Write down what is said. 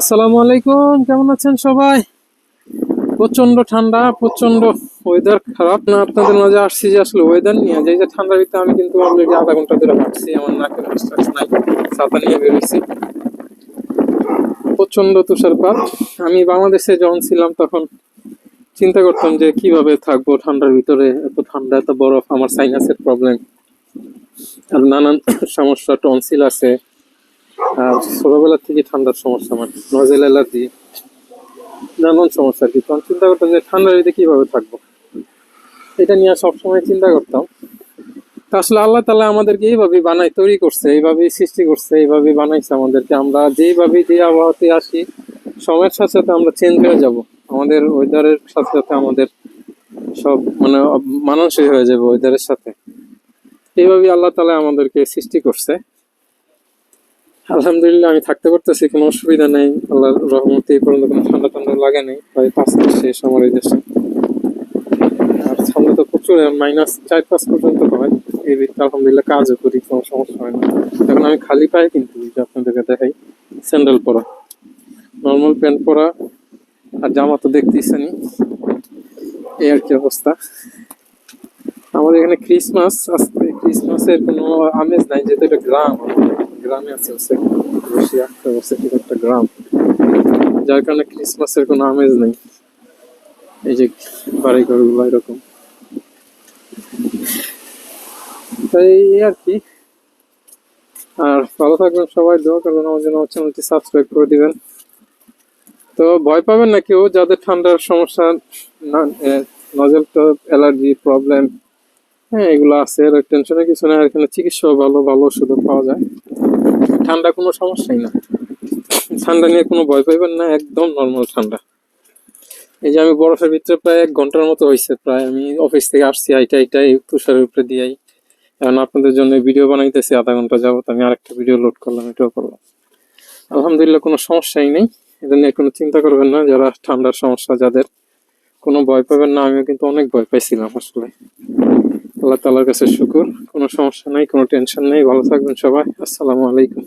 আসসালামু আলাইকুম, কেমন আছেন সবাই? প্রচণ্ড ঠান্ডা প্রচণ্ড ওয়েদার খারাপ। না, আপনাদের মাঝে আসছি যে আসলে ওয়েদার নিয়ে। যে যে ঠান্ডার ভিতরে আমি কিন্তু অলরেডি আধা ঘণ্টা ধরে হাঁটছি আমার নাকে বিশ্বাস নাই, ছাতা নিয়ে বেরোইছি প্রচণ্ড তুষারপাত। আমি বাংলাদেশে যখন ছিলাম তখন চিন্তা করতাম যে কীভাবে থাকব ঠান্ডার ভিতরে, এত ঠান্ডা, এত বরফ, আমার সাইনাসের প্রবলেম আর নানান সমস্যা টনসিল আছে। ছোটবেলা থেকে ঠান্ডার সমস্যা আমার নজেল অ্যালার্জি নানান সমস্যা আর কি। তখন চিন্তা করতাম যে ঠান্ডার ভিতরে কীভাবে থাকব? এটা নিয়ে সবসময় চিন্তা করতাম। তা আসলে আল্লাহ তালা আমাদেরকে এইভাবে বানাই তৈরি করছে, এইভাবেই সৃষ্টি করছে, এইভাবেই বানাইছে আমাদেরকে। আমরা যেইভাবে যে আবহাওয়াতে আসি সময়ের সাথে সাথে আমরা চেঞ্জ হয়ে যাব। আমাদের ওয়েদারের সাথে সাথে আমাদের সব মানে মানানসই হয়ে যাবে ওয়েদারের সাথে। এইভাবেই আল্লাহ তালা আমাদেরকে সৃষ্টি করছে। আলহামদুলিল্লাহ, আমি থাকতে পারতেছি, কোনো অসুবিধা নেই। আল্লাহর রহমতে এই পর্যন্ত কোনো ঠান্ডা ঠান্ডা লাগে নেই, প্রায় পাঁচ মাস শেষ আমার এই দেশে। আর ঠান্ডা তো প্রচুর মাইনাস চার পাঁচ পর্যন্ত হয়। এই ভিত্তি আলহামদুলিল্লাহ কাজও করি, কোনো সমস্যা হয় না। এখন আমি খালি পায়ে কিন্তু আপনাদেরকে দেখাই স্যান্ডেল পরা। নর্মাল প্যান্ট পরা, আর জামা তো দেখতেইছেনি এই আর কি অবস্থা। আমাদের এখানে ক্রিসমাস আসতে ক্রিসমাসের কোনো আমেজ নাই, যেহেতু এটা গ্রাম। গ্রামে একটা একটা গ্রাম। যার কারণে ক্রিসমাসের কোনো আমেজ নেই। এই যে এরকম। তাই এই আর কি। আর ভালো থাকবেন সবাই, দোয়া করবেন, আমার জন্য চ্যানেলটি সাবস্ক্রাইব করে দিবেন। তো ভয় পাবেন না কেউ, যাদের ঠান্ডার সমস্যা নজল তো অ্যালার্জি প্রবলেম হ্যাঁ এগুলো আছে টেনশনের কিছু না এখানে চিকিৎসাও ভালো ভালো ওষুধও পাওয়া যায়। ঠান্ডা কোনো সমস্যাই না। ঠান্ডা নিয়ে কোনো ভয় পাইবেন না, একদম নর্মাল ঠান্ডা। এই যে আমি বরফের ভিতরে প্রায় এক ঘণ্টার মতো হয়েছে প্রায় আমি অফিস থেকে আসছি, আইটা আইটা এই তুষারের উপরে দিয়াই। এখন আপনাদের জন্য ভিডিও বানাইতেছি, আধা ঘণ্টা যাবত আমি আরেকটা ভিডিও লোড করলাম, এটাও করলাম। আলহামদুলিল্লাহ কোনো সমস্যাই নেই এটা নিয়ে কোনো চিন্তা করবেন না, যারা ঠান্ডার সমস্যা, যাদের কোনো ভয় পাবেন না, আমিও কিন্তু অনেক ভয় পাইছিলাম আসলে। আল্লাহ তালার কাছে শুকুর। কোনো সমস্যা নেই, কোনো টেনশন নেই। ভালো থাকবেন সবাই। আসসালামু আলাইকুম।